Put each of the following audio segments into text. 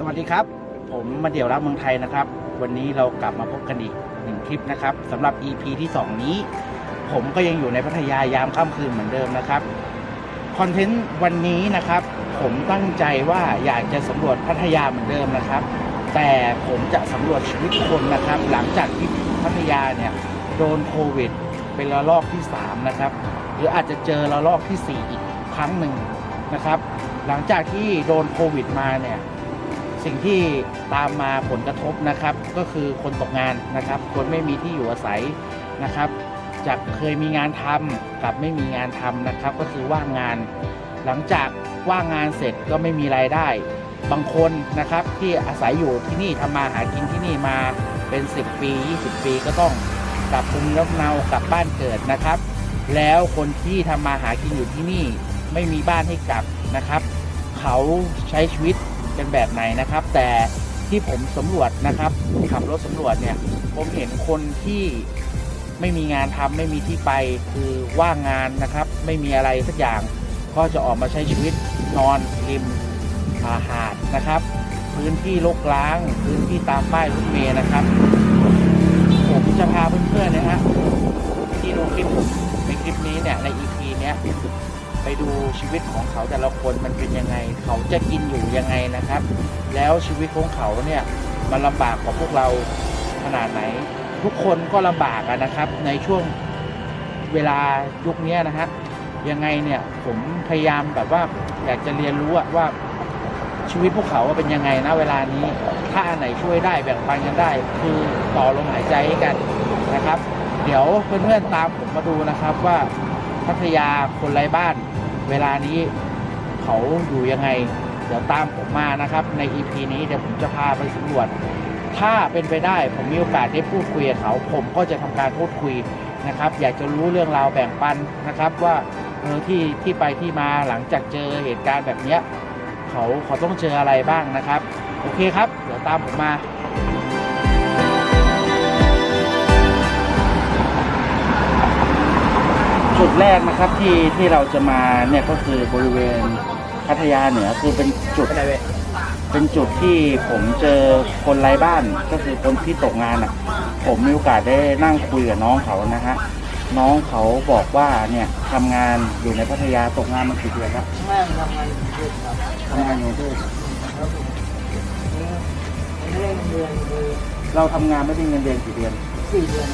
สวัสดีครับ ผมมาเดี่ยวรักเมืองไทยนะครับ วันนี้เรากลับมาพบกันอีกหนึ่งคลิปนะครับสำหรับ EP ที่ 2 นี้ ผมก็ยังอยู่ในพัทยายามค่ำคืนเหมือนเดิมนะครับคอนเทนต์วันนี้นะครับ ผมตั้งใจว่าอยากจะสำรวจพัทยาเหมือนเดิมนะครับ แต่ผมจะสำรวจชีวิตคนนะครับ หลังจากที่พัทยาเนี่ยโดนโควิด เป็นระลอกที่ 3 นะครับ หรืออาจจะเจอระลอกที่ 4 อีกครั้งหนึ่งนะครับ หลังจากที่โดนโควิดมาเนี่ย สิ่งที่ตามมาผลกระทบนะครับ ก็คือคนตกงานนะครับ คนไม่มีที่อยู่อาศัยนะครับ จากเคยมีงานทำกับไม่มีงานทำนะครับ ก็คือว่างงาน หลังจากว่างงานเสร็จก็ไม่มีรายได้ บางคนนะครับที่อาศัยอยู่ที่นี่ทำมาหากินที่นี่มาเป็น 10 ปี 20 ปีก็ต้องกลับภูมิลำเนากลับบ้านเกิดนะครับ แล้วคนที่ทำมาหากินอยู่ที่นี่ไม่มีบ้านให้กลับนะครับ เขาใช้ชีวิต เป็นแบบไหนนะครับ แต่ที่ผมสำรวจนะครับขับรถสำรวจเนี่ย ผมเห็นคนที่ไม่มีงานทำไม่มีที่ไปคือว่างงานนะครับ ไม่มีอะไรสักอย่าง ก็จะออกมาใช้ชีวิตนอนริมอาหาดนะครับ พื้นที่รกร้าง พื้นที่ตามป้ายรถเมล์นะครับ ผมจะพาเพื่อนๆนะฮะที่ดูคลิปผมในคลิปนี้เนี่ยใน EP เนี้ย ไปดูชีวิตของเขาแต่ละคนมันเป็นยังไง เขาจะกินอยู่ยังไงนะครับ แล้วชีวิตของเขาเนี่ยมันลำบากกว่าพวกเราขนาดไหน ทุกคนก็ลำบากะนะครับ ในช่วงเวลายุคนี้นะฮะยังไงเนี่ยผมพยายามแบบว่าอยากจะเรียนรู้ว่าชีวิตพวกเขาว่าเป็นยังไงนะเวลานี้ ถ้าอันไหนช่วยได้แบ่งปันกันได้ คือต่อลมหายใจให้กันนะครับ เดี๋ยวเพื่อนๆตามผมมาดูนะครับว่าพัทยาคนไร้บ้าน เวลานี้เขาอยู่ยังไง เดี๋ยวตามผมมานะครับ ใน EP นี้เดี๋ยวผมจะพาไปสำรวจ ถ้าเป็นไปได้ผมมีโอกาสได้พูดคุยกับเขาผมก็จะทำการพูดคุยนะครับ อยากจะรู้เรื่องราวแบ่งปันนะครับว่าเออที่ที่ไปที่มาหลังจากเจอเหตุการณ์แบบเนี้ยเขาเขาต้องเจออะไรบ้างนะครับ โอเคครับ เดี๋ยวตามผมมา จุดแรกนะครับที่ที่เราจะมาเนี่ยก็คือบริเวณพัทยาเหนือคือเป็นจุด เป็นจุดที่ผมเจอคนไร้บ้านก็คือคนที่ตกงานอะ ผมมีโอกาสได้นั่งคุยกับน้องเขานะฮะน้องเขาบอกว่าเนี่ยทำงานอยู่ในพัทยาตกงานมากี่เดือนครับแม่ทำงานอยู่ที่ครับทำงานอยู่ที่ไม่ได้เงินเดือนเลยเราทำงานไม่ได้เงินเดือนกี่เดือนสี่เดือน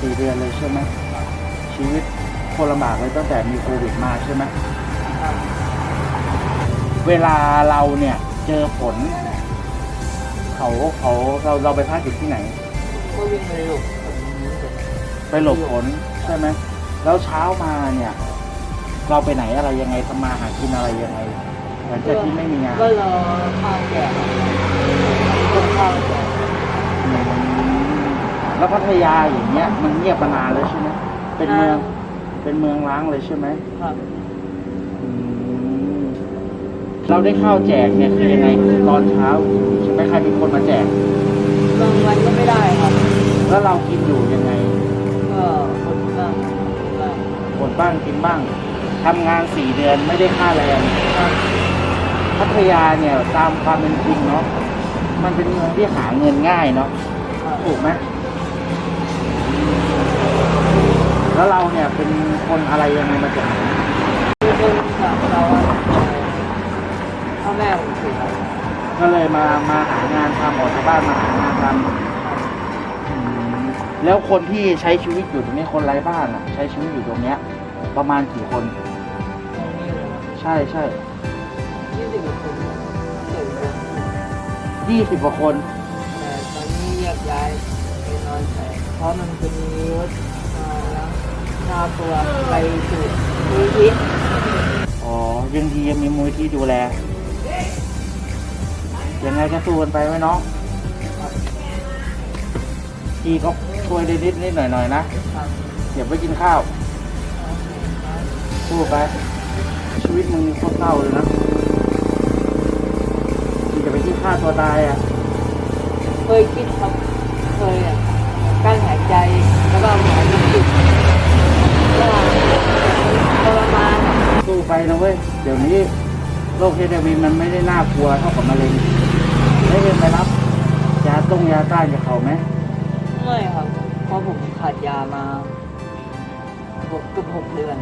สี่เดือนเลยใช่ไหมชีวิต คนลำบากเลยตั้งแต่มีโควิดมาใช่ไหมครับ เวลาเราเนี่ยเจอฝนเขาเขาเราเราไปพักอยู่ที่ไหน ก็วิ่งไปหลบผมนี้เสร็จไปหลบฝนใช่ไหมแล้วเช้ามาเนี่ย เราไปไหนอะไรยังไงทำมาหากินอะไรยังไงหลังจากที่ไม่มีงานก็รอข้าวแก่ต้นข้าวแก่อืมแล้วพัทยาอย่างเงี้ย มันเงียบมานานแล้วใช่ไหมเป็นเมือง เป็นเมืองร้างเลยใช่ไหมครับ อืมเราได้ข้าวแจกเนี่ยคือยังไงคือตอนเช้าใช่ไหมใครเป็นคนมาแจก บางวันก็ไม่ได้ครับแล้วเรากินอยู่ยังไงก็คนบ้างบ้างอดบ้างกินบ้างทำงานสี่เดือนไม่ได้ค่าแรงครับพัทยาเนี่ยตามความเป็นจริงเนาะมันเป็นเมืองที่หาเงินง่ายเนาะครับถูกไหม แล้วเราเนี่ยเป็นคนอะไรยังไงมาจากไหนคือคนจากเราพ่อแม่ผมเสียก็เลยมามาหางานทำออกจากบ้านมาหางานทำอืมแล้วคนที่ใช้ชีวิตอยู่ตรงนี้คนไร้บ้านอะ ใช้ชีวิตอยู่ตรงเนี้ย ประมาณกี่คนตรงนี้เลยใช่ใช่ยี่สิบกว่าคนเกิดเลยยี่สิบกว่าคนแต่ตอนนี้แยกย้ายไปนอนแผลเพราะมันจะมีรถมาแล้ว พาตัวไปสู่มูลที่อ๋อยังดียังมีมูลที่ดูแล ยังไงก็สู้กันไปไว้น้องพี่ก็ช่วยได้นิดนิดหน่อยหน่อยนะครับเก็บไว้กินข้าว สู้ไป ชีวิตมึงโคตรเศร้าเลยนะที่จะไปที่ฆ่าตัวตายอะ เคยคิดครับ เคยอะ กั้นหายใจ แล้วก็หายใจหยุด ทรมานอะสู้ไปนะเว้ย เดี๋ยวนี้โรคเฮดวีมันไม่ได้น่ากลัวเท่ากับมะเร็งคแล้วเองไปรับยาต้งยาต้านจากเขาไหมไม่ครับเพราะผมขาดยามาหกเกือบหกเดือน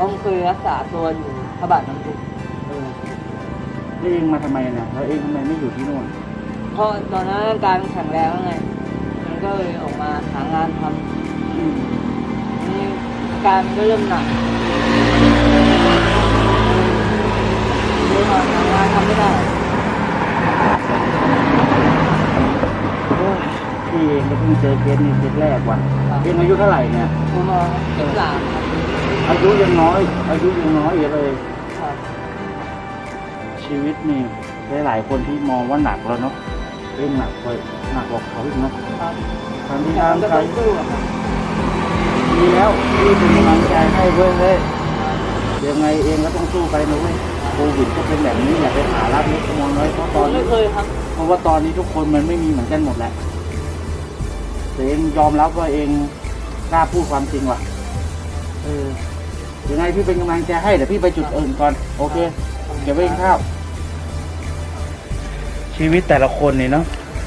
ต้องเคยรักษาตัวอยู่พระบาทน้ำพุเออแล้วเองมาทำไมนะแล้วเองทำไมไม่อยู่ที่นู่นเพราะตอนนั้นร่างกายมันแข็งแรงแล้วไงมันก็เลยออกมาหางานทอืมำนี่อา การมันก็เริ่มหนักเลยมาหางานทำไม่ได้โอ้ยพี่เองก็เพิ่งเจอเคสนี้เคสแรกว่ะครับเองอายุเท่าไหร่เนี่ยผมมาสิบสามครับอายุยังน้อย อายุยังน้อยอยู่เลย ครับชีวิตนี่หลายๆคนที่มองว่าหนักแล้วเนาะเองหนักกว่าหนักกว่าเขาอีกเนาะครับทำที่แต่ทางก็ใครต้องสู้อะครับ ดีแล้วพี่เป็นกำลังใจให้เว้ยเว้ยยังไงเองก็ต้องสู้ไปนะเว้ยโควิดก็เป็นแบบนี้อย่าไปหารับนิดมองน้อยเพราะผตอมนไม่นี้เคยครับ เพราะว่าตอนนี้ทุกคนมันไม่มีเหมือนกันหมดแหละแต่เองยอมรับว่าเองกล้าพูดความจริงว่ะเออยังไงพี่เป็นกำลังใจให้เดี๋ยวพี่ไปจุดอื่นก่อน โอเคเก็บไว้กินข้าวชีวิตแต่ละคนนี่เนาะ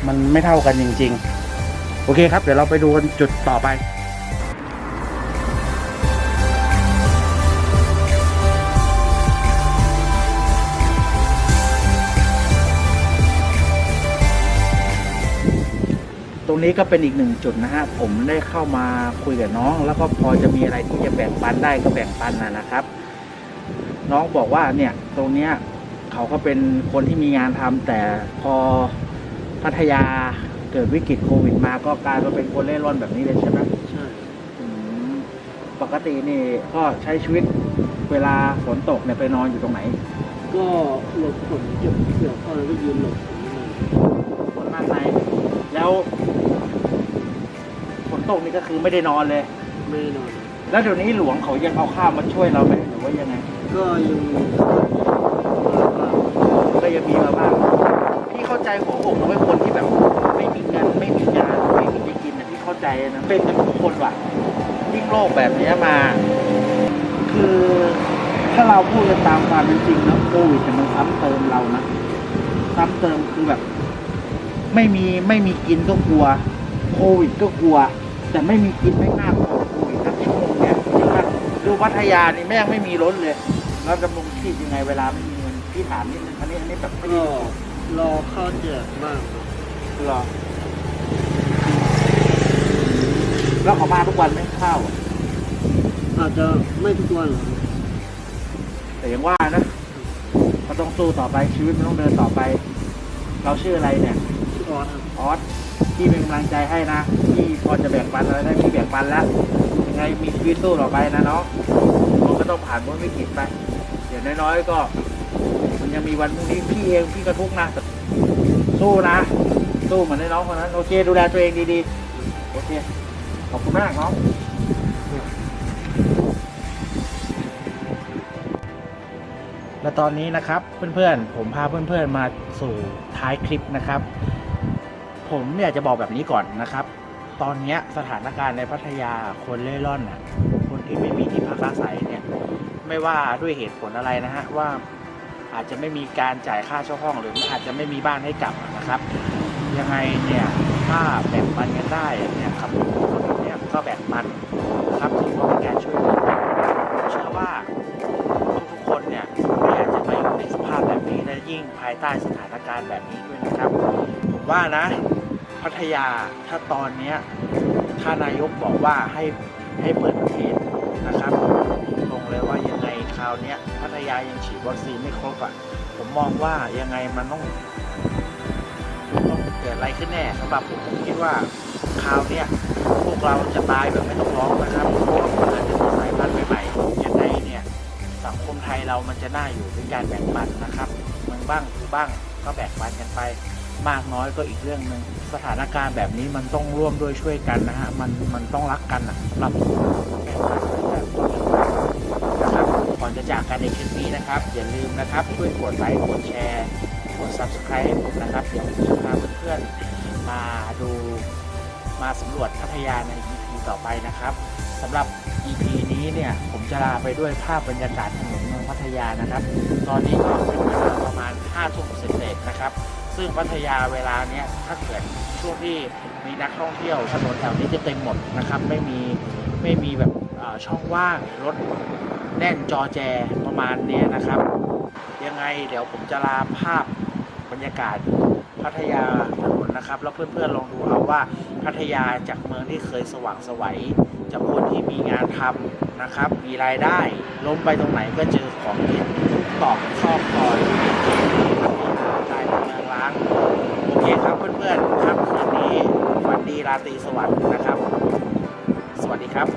มันไม่เท่ากันจริง ๆ โอเคครับ เดี๋ยวเราไปดูกันจุดต่อไป ตรงนี้ก็เป็นอีกหนึ่งจุดนะฮะผมได้เข้ามาคุยกับน้อง แล้วก็พอจะมีอะไรที่จะแบ่งปันได้ก็แบ่งปันนะนะครับ น้องบอกว่าเนี่ยตรงเนี้ยเขาก็เป็นคนที่มีงานทำแต่พอพัทยาเกิดวิกฤตโควิดมาก็กลายมาเป็นคนเล่ร่อนแบบนี้เลยใช่ไหมใช่อืมปกตินี่ก็ใช้ชีวิตเวลาฝนตกเนี่ยไปนอนอยู่ตรงไหน ก็หลบฝนเก็บเกี่ยวข้าวแล้วก็ยืนหลบฝนเลยฝนมากใน แล้วฝนตกนี่ก็คือไม่ได้นอนเลย ไม่ได้นอนแล้วเดี๋ยวนี้หลวงเขายังเอาข้าวมาช่วยเราไหมหรือว่ายังไง ก็ยังมีก็ยังมีมาบ้างพี่เข้าใจหัวอกนะเว้ยคนที่แบบ ไม่มีเงินไม่มียาไม่มีจะกินนะพี่เข้าใจนะเป็นกันทุกคนว่ะยิ่งโลกแบบเนี้ยมา คือถ้าเราพูดกันตามความเป็นจริงนะโควิดเนี่ยมันซ้ำเติมเรานะซ้ำเติมคือแบบ ไม่มีไม่มีกินก็กลัว โควิดก็กลัว แต่ไม่มีกินไม่น่ากลัวโควิดนะชั่วโมงเนี้ยใช่ปะดูพัทยานี่แม่งไม่มีรถเลยแล้วดำรงชีพยังไงเวลาไม่มีเงินพี่ถามนิดนึงอันนี้อันนี้แบบไม่ได้ก็รอข้าวแจกบ้างครับหรอแล้วเขามาทุกวันไหมข้าวอะอาจจะไม่ทุกวันหรอกแต่ยังว่านะก็ต้องสู้ต่อไปชีวิตมันต้องเดินต่อไป เราชื่ออะไรเนี่ยชื่ อออสครับออสพี่เป็นกำลังใจให้นะพี่พอจะแบ่งปันอะไรได้พี่แบ่งปันแล้วยังไงมีชีวิตสู้ต่อไปนะเนาะมันก็ต้องผ่านพ้นวิกฤตไปเดี๋ยวน้อยๆก็ มันยังมีวันพรุ่งนี้พี่เองพี่ก็ทุกข์นะสู้นะ สู้เหมือนน้องคนนั้นโอเคดูแลตัวเองดีๆโอเคขอบคุณมากน้องและตอนนี้นะครับเพื่อนๆ ผมพาเพื่อนๆมาสู่ท้ายคลิปนะครับ ผมอยากจะบอกแบบนี้ก่อนนะครับ ตอนนี้สถานการณ์ในพัทยาคนเล่ร่อนน่ะ คนที่ไม่มีที่พักอาศัยเนี่ย ไม่ว่าด้วยเหตุผลอะไรนะฮะว่าอาจจะไม่มีการจ่ายค่าเช่าห้องหรืออาจจะไม่มีบ้านให้กลับนะครับ ยังไงเนี่ยถ้าแบ่งปันกันได้เนี่ยครับคนเนี่ยก็แบ่งปันะครับถือว่าเป็นการช่วยเหลือเชื่อว่าทุกๆคนเนี่ยไม่อยากจะมาอยู่ในสภาพแบบนี้และยิ่งภายใต้สถานการณ์แบบนี้ด้วยนะครับ ผมว่านะ พัทยาถ้าตอนเนี้ยถ้านายกบอกว่าให้ให้เปิดประเทศนะครับตรงเลยว่ายังไงคราวนี้พัทยายังฉีดวัคซีนไม่ครบอะผมมองว่ายังไงมันต้องต้องเกิดอะไรขึ้นแน่สำหรับผมผมคิดว่าคราวนี้พวกเราจะตายแบบไม่ต้องร้องนะครับเพราะว่าเกิดจะมีสายพันธุ์ใหม่ๆยังไงเนี่ยสังคมไทยเรามันจะน่าอยู่ด้วยการแบ่งปันนะครับเมึงบ้างกูบ้างก็แบ่งปันกันไป มากน้อยก็อีกเรื่องหนึ่งสถานการณ์แบบนี้มันต้องร่วมด้วยช่วยกันนะฮะมันมันต้องรักกันนะสำหรับนะครับก่อนจะจากกันในคลิปนี้นะครับ อย่าลืมนะครับช่วยกดไลค์กดแชร์กด subscribe ให้ผมนะครับเดี๋ยวมจะพาเพื่อนๆมาดูมาสำรวจพัทยาใน EP ต่อไปนะครับสำหรับ EP นี้เนี่ยผมจะลาไปด้วยภาพบรรยากาศถนนเมืองพัทยานะครับ ตอนนี้ก็เป็นเวลาประมาณ5ทุ่มเศษนะครับ ซึ่งพัทยาเวลาเนี้ยถ้าเกิดช่วงที่มีนักท่องเที่ยวถนนแถวนี้จะเต็มหมดนะครับ ไม่มีไม่มีแบบช่องว่างรถแน่นจอแจประมาณเนี้ยนะครับ ยังไงเดี๋ยวผมจะลาภาพบรรยากาศพัทยาถนนนะครับ แล้วเพื่อนๆลองดูเอาว่าพัทยาจากเมืองที่เคยสว่างไสวัยจากคนที่มีงานทำนะครับ มีรายได้ล้มไปตรงไหนก็เจอของกินตอกซอกซอยกลายเป็นเมืองร้างโอเคครับเพื่อนๆค่ำคืนนี้วันดีราตรีสวัสดิ์นะครับ สวัสดีครับ